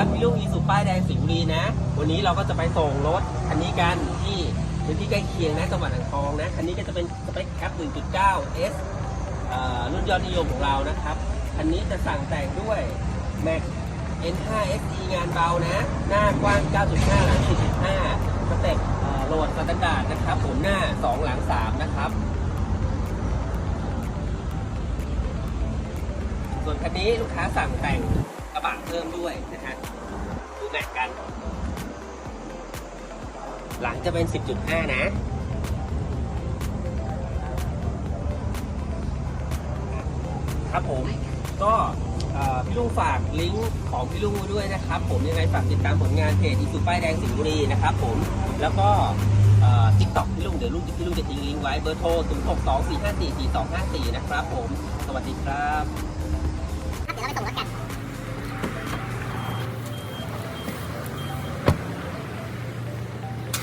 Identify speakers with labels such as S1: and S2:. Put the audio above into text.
S1: ครับพี่ลุงอีสุป้ายแดงสิงห์บุรีนะ วันนี้เราก็จะไปส่งรถคันนี้กันที่พื้นที่ใกล้เคียงนะจังหวัดอ่างทองนะคันนี้ก็จะเป็นสเปคแคป1.9 S รุ่นยอดนิยมของเรานะครับคันนี้จะสั่งแต่งด้วย Max N5 SE งานเบานะ หน้ากว้าง 9.5 หลัง 4.5สเต็ปโหลดสแตนดาร์ดนะครับผมหน้า 2 หลัง 3 นะครับส่วนคันนี้ลูกค้าสั่งแต่งกระบะเพิ่มด้วยนะฮะ แม็กกัน หลังจะเป็น 10.5 นะครับผมก็พี่ลุงฝากลิงก์ของพี่ลุงด้วยนะครับ ผมยังไงฝากติดตามผลงานเพจอีสุป้ายแดงสิงห์บุรีนะครับผมแล้วก็ทิกตอกพี่ลุงเดี๋ยวลุงพี่ลุงจะทิ้งลิงก์ไว้เบอร์โทร 0 6 2 4 5 4 4 2 5 4 นะครับผม สวัสดีครับ
S2: เดี๋ยวเราไปส่งรถกัน